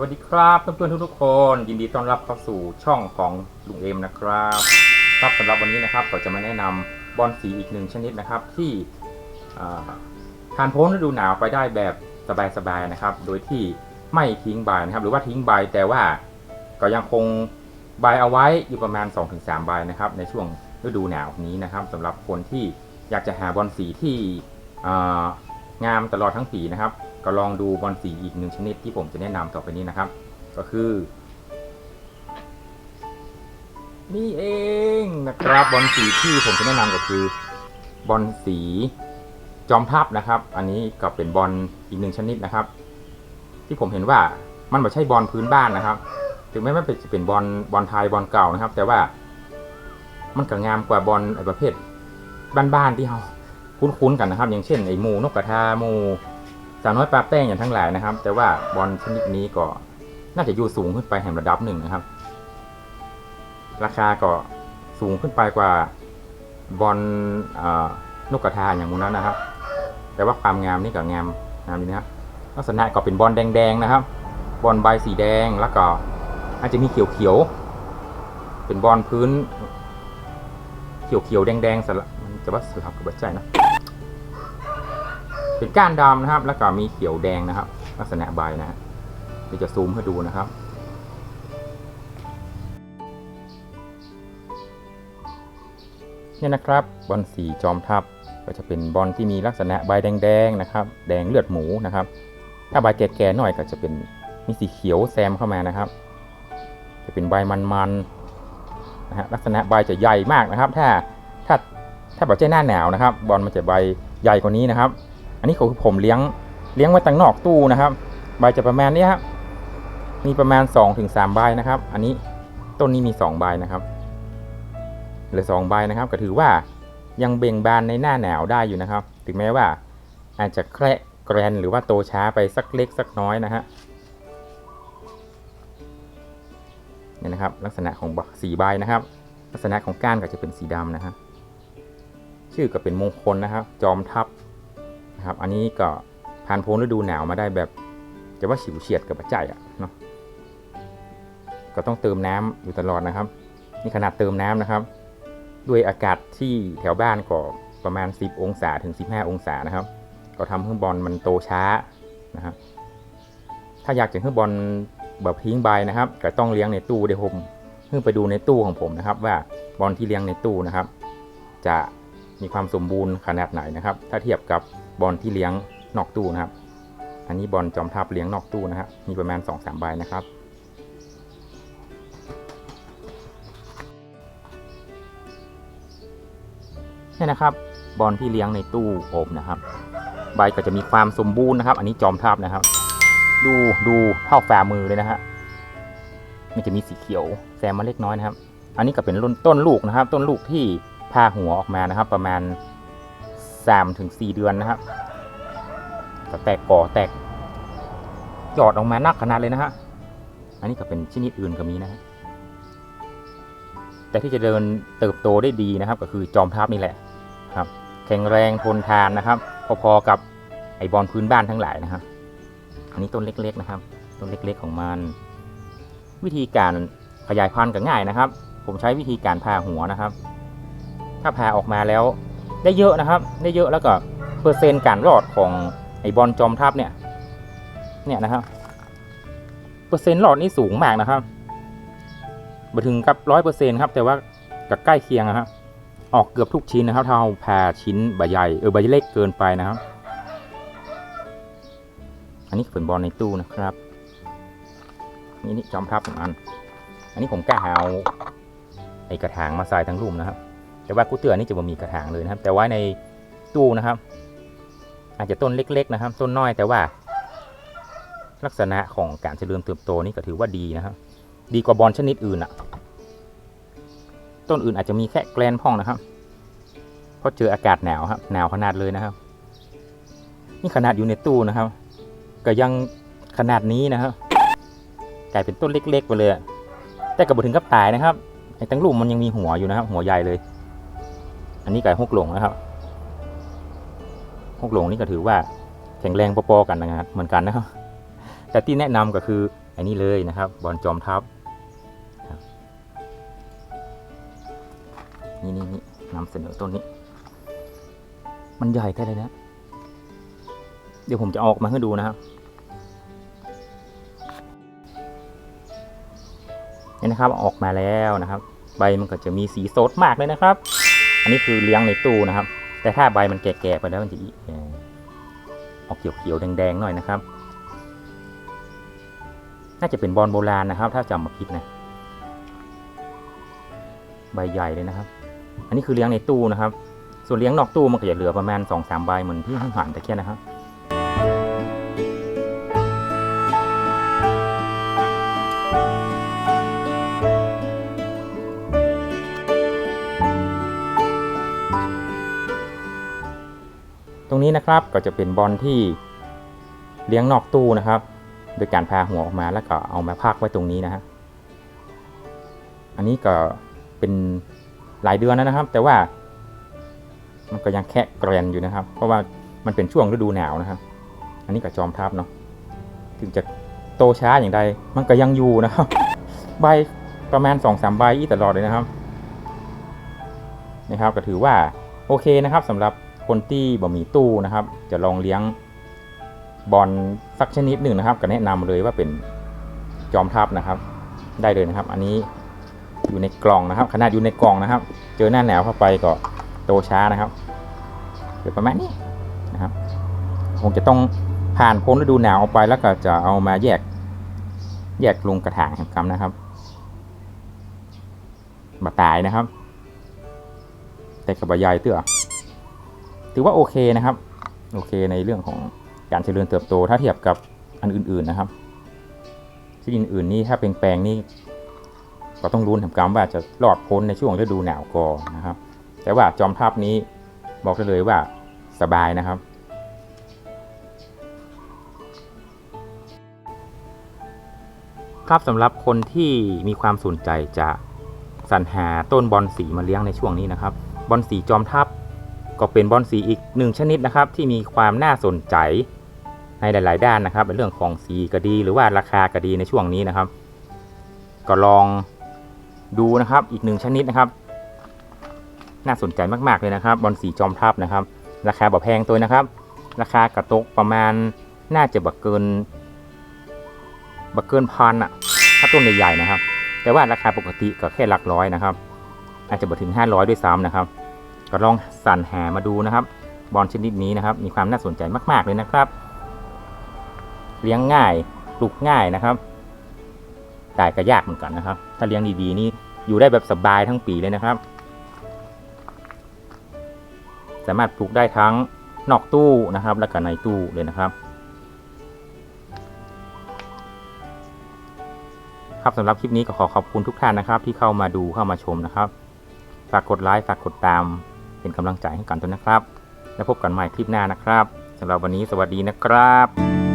วัสดีครับเพื่อนๆทุกๆคน ยินดีต้อนรับเข้าสู่ช่องของลุงเอมนะครับครับสำหรับวันนี้นะครับเราจะมาแนะนำบอลสีอีกหนึ่งชนิดนะครับ ที่ทานพ้นฤดูหนาวไปได้แบบสบายๆนะครับ โดยที่ไม่ทิ้งใบนะครับ หรือว่าทิ้งใบแต่ว่าก็ยังคงใบเอาไว้อยู่ประมาณ 2-3ใบนะครับ ในช่วงฤดูหนาวนี้นะครับสำหรับคนที่อยากจะหาบอลสีที่งามตลอดทั้งปีนะครับ ก็ลองดูบอลสีอีกหนึ่งชนิดที่ผมจะแนะนำต่อไปนี้นะครับ ก็คือนี่เองนะครับบอลสีที่ผมจะแนะนำก็คือบอลสีจอมทัพนะครับ อันนี้ก็เป็นบอลอีกหนึ่งชนิดนะครับ ที่ผมเห็นว่ามันไม่ใช่บอลพื้นบ้านนะครับ ถึงแม้มันเป็นจะเป็นบอลบอลไทยบอลเก่านะครับ แต่ว่ามันก็งามกว่าบอลไอ้ประเภทบ้านๆที่เราคุ้นๆกันนะครับ อย่างเช่นไอ้หมูนกกระทาหมู สาวน้อยปลาแป้งอย่างทั้งหลายนะครับ แต่ว่าบอลชนิดนี้ก็น่าจะอยู่สูงขึ้นไปแห่งระดับหนึ่งนะครับ ราคาก็สูงขึ้นไปกว่าบอลนกกระทาอย่างมูนั้นนะครับ แต่ว่าความงามนี่ก็งามงามดีนะครับลักษณะก็เป็นบอลแดงๆนะครับ บอลใบสีแดงแล้วก็อาจจะมีเขียวๆเป็นบอลพื้น เขียวๆแดงๆสลับจะว่าสลับกับใบใจนะ เป็นก้านดำนะครับ แล้วก็มีเขียวแดงนะครับ ลักษณะใบนะเดี๋ยวจะซูมให้ดูนะครับเนี่ยนะครับบอลสีจอมทัพก็จะเป็นบอลที่มีลักษณะใบแดงๆนะครับ แดงเลือดหมูนะครับ ถ้าใบแก่ๆหน่อยก็จะเป็นมีสีเขียวแซมเข้ามานะครับ จะเป็นใบมันๆนะฮะลักษณะใบจะใหญ่มากนะครับ ถ้าถ้าถ้าแบบเจ้หน้าหนาวนะครับ บอลมันจะใบใหญ่กว่านี้นะครับ อันนี้คือผมเลี้ยงเลี้ยงไว้ตั้งนอกตู้นะครับ ใบจะประมาณนี้ครับมีประมาณ 2-3ถึงใบนะครับ อันนี้ต้นนี้มี 2 ใบนะครับเหลือสองใบนะครับ ก็ถือว่ายังเบ่งบานในหน้าหนาวได้อยู่นะครับ ถึงแม้ว่า อาจจะแคระแกรนหรือว่าโตช้าไปสักเล็กสักน้อยนะฮะเนี่ยนะครับ ลักษณะของสีใบนะครับ ลักษณะของก้านก็จะเป็นสีดำนะฮะชื่อก็เป็นมงคลนะครับ จอมทัพ นะครับ อันนี้ก็ผ่านพ้นฤดูหนาวมาได้แบบจะว่าฉิวเฉียดกับปัจจัยอะเนาะก็ต้องเติมน้ำอยู่ตลอดนะครับ นี่ขนาดเติมน้ำนะครับ ด้วยอากาศที่แถวบ้านก็ประมาณ 10 องศาถึง 15 องศานะครับ ก็ทำให้บอลมันโตช้านะครับถ้าอยากจะให้บอลแบบทิ้งใบนะครับ ก็ต้องเลี้ยงในตู้เดี๋ยวผมเพิ่งไปดูในตู้ของผมนะครับ ว่าบอลที่เลี้ยงในตู้นะครับ จะ มีความสมบูรณ์ขนาดไหนนะครับ ถ้าเทียบกับบอลที่เลี้ยงนอกตู้นะครับ อันนี้บอลจอมทัพเลี้ยงนอกตู้นะครับมีประมาณ 2-3 ใบนะครับนี่นะครับบอลที่เลี้ยงในตู้อบนะครับ ใบก็จะมีความสมบูรณ์นะครับ อันนี้จอมทัพนะครับ ดูดูเท่าฝ่ามือเลยนะฮะมันจะมีสีเขียวแซมมาเล็กน้อยนะครับ อันนี้ก็เป็นต้นต้นลูกนะครับ ต้นลูกที่ พาหัวออกมานะครับ ประมาณ3ถึง4เดือนนะครับก็แตกก่อแตกยอดออกมานักขนาดเลยนะฮะ อันนี้ก็เป็นชนิดอื่นก็มีนะฮะ แต่ที่จะเดินเติบโตได้ดีนะครับ ก็คือจอมทัพนี่แหละครับ แข็งแรงทนทานนะครับ พอๆกับไอบอลพื้นบ้านทั้งหลายนะครับ อันนี้ต้นเล็กๆนะครับ ต้นเล็กๆของมัน วิธีการขยายพันธุ์ก็ง่ายนะครับ ผมใช้วิธีการพาหัวนะครับ ถ้าพาออกมาแล้วได้เยอะนะครับ ได้เยอะแล้วก็เปอร์เซ็นต์การรอดของไอบอลจอมทัพเนี่ยเนี่ยนะครับเปอร์เซ็นต์รอดนี่สูงมากนะครับมาถึงกับร้อยเปอร์เซ็นต์ครับ แต่ว่ากับใกล้เคียงนะครับออกเกือบทุกชิ้นนะครับถ้าเราพาชิ้นใบใหญ่เออใบเล็กเกินไปนะครับ อันนี้เป็นบอลในตู้นะครับนี่นี่จอมทัพของอัน อันนี้ผมกล้าเอาไอกระถางมาใส่ทั้งรูมนะครับ แต่ว่ากูเตือนนี่จะบ่มีกระถางเลยนะครับ แต่ว่าในตู้นะครับ อาจจะต้นเล็ก ๆ นะครับ ต้นน้อยแต่ว่า ลักษณะของการเจริญเติบโตนี่ก็ถือว่าดีนะครับ ดีกว่าบอลชนิดอื่นอะต้นอื่นอาจจะมีแค่แกลนพ่องนะครับเพราะเจออากาศหนาวครับหนาวขนาดเลยนะครับ นี่ขนาดอยู่ในตู้นะครับ ก็ยังขนาดนี้นะครับกลายเป็นต้นเล็ก ๆ ไปเลยแต่ก็บ่ถึงกับตายนะครับไอ้ตั้งลูกมันยังมีหัวอยู่นะครับ หัวใหญ่เลย อันนี้ไก่ฮกหลงนะครับฮกหลงนี่ก็ถือว่าแข็งแรงพอๆกันนะครับเหมือนกันนะครับ แต่ที่แนะนำก็คืออันนี้เลยนะครับบอลจอมทัพนี่นี่นี่นำเสนอต้นนี้ มันใหญ่แค่เลยนะ เดี๋ยวผมจะออกมาให้ดูนะครับนี่นะครับออกมาแล้วนะครับ ใบมันก็จะมีสีสดมากเลยนะครับ นนี้คือเลี้ยงในตู้นะครับ แต่ถ้าใบมันแก่ๆไปแล้วมันจะออกเขียวๆแดงๆหน่อยนะครับ น่าจะเป็นบอลโบราณนะครับ ถ้าจำมาผิดนะ ใบใหญ่เลยนะครับ อันนี้คือเลี้ยงในตู้นะครับ ส่วนเลี้ยงนอกตู้มันก็จะเหลือประมาณ2อสามใบเหมือนที่ให้หันตะเคียนนะครับ รงนี้นะครับก็จะเป็นบอลที่เลี้ยงนอกตู้นะครับ โดยการพาหัวออกมาแล้วก็เอามาพักไว้ตรงนี้นะฮะอันนี้ก็เป็นหลายเดือนแล้วนะครับ แต่ว่ามันก็ยังแค่แกรนอยู่นะครับ เพราะว่ามันเป็นช่วงฤดูหนาวนะครับ อันนี้ก็จอมทับเนาะถึงจะโตช้าอย่างใดมันก็ยังอยู่นะครับ ใบประมาณสองสามใบอีตลอดเลยนะครับนะครับ ก็ถือว่าโอเคนะครับสำหรับ คนที่บ่มีตู้นะครับ จะลองเลี้ยงบอลสักชนิดหนึ่งนะครับ ก็แนะนำเลยว่าเป็นจอมทัพนะครับ ได้เลยนะครับ อันนี้อยู่ในกล่องนะครับ ขนาดอยู่ในกล่องนะครับ เจอหน้าหนาวเข้าไปก็โตช้านะครับเดี๋ยวประมาณนี้นะครับ คงจะต้องผ่านพ้นฤดูหนาวออกไปแล้วก็จะเอามาแยก แยกลงกระถางแห่งกรรมนะครับบาตายนะครับ แต่กับบใหญ่เตื้อ ถือว่าโอเคนะครับ โอเคในเรื่องของการเจริญเติบโตถ้าเทียบกับอันอื่นๆนะครับที่อื่นๆนี่ถ้าเป็นแปลงนี่ก็ต้องรุ้นทำกรรมว่าจะรอดพ้นในช่วงฤดูหนาวก่อนนะครับ แต่ว่าจอมทัพนี้บอกได้เลยว่าสบายนะครับ ครับสำหรับคนที่มีความสนใจจะสรรหาต้นบอลสีมาเลี้ยงในช่วงนี้นะครับ บอลสีจอมทัพ ก็เป็นบอลสีอีกหนึ่งชนิดนะครับ ที่มีความน่าสนใจในหลาย ๆ ด้านนะครับในเรื่องของสีก็ดีหรือว่าราคาก็ดีในช่วงนี้นะครับ ก็ลองดูนะครับอีกหนึ่งชนิดนะครับ น่าสนใจมาก ๆ เลยนะครับ บอลสีจอมทัพนะครับ ราคาแบ่แพงตัวนะครับ ราคากระตกประมาณน่าจะบักเกินบักเกินพันอะถ้าต้นใหญ่ ๆ นะครับ แต่ว่าราคาปกติก็แค่หลักร้อยนะครับ อาจจะบ่ถึง 500 ด้วยซ้ำนะครับ ก็ลองสั่นหามาดูนะครับ บอลชนิดนี้นะครับ มีความน่าสนใจมาก ๆ เลยนะครับ เลี้ยงง่ายปลูกง่ายนะครับตายก็ยากเหมือนกันนะครับ ถ้าเลี้ยงดีๆนี่อยู่ได้แบบสบายทั้งปีเลยนะครับ สามารถปลูกได้ทั้งนอกตู้นะครับ และก็ในตู้เลยนะครับครับสำหรับคลิปนี้ก็ขอขอบคุณทุกท่านนะครับ ที่เข้ามาดูเข้ามาชมนะครับ ฝากกดไลค์ฝากกดตาม เป็นกำลังใจให้กันด้วยนะครับ แล้วพบกันใหม่คลิปหน้านะครับสำหรับวันนี้สวัสดีนะครับ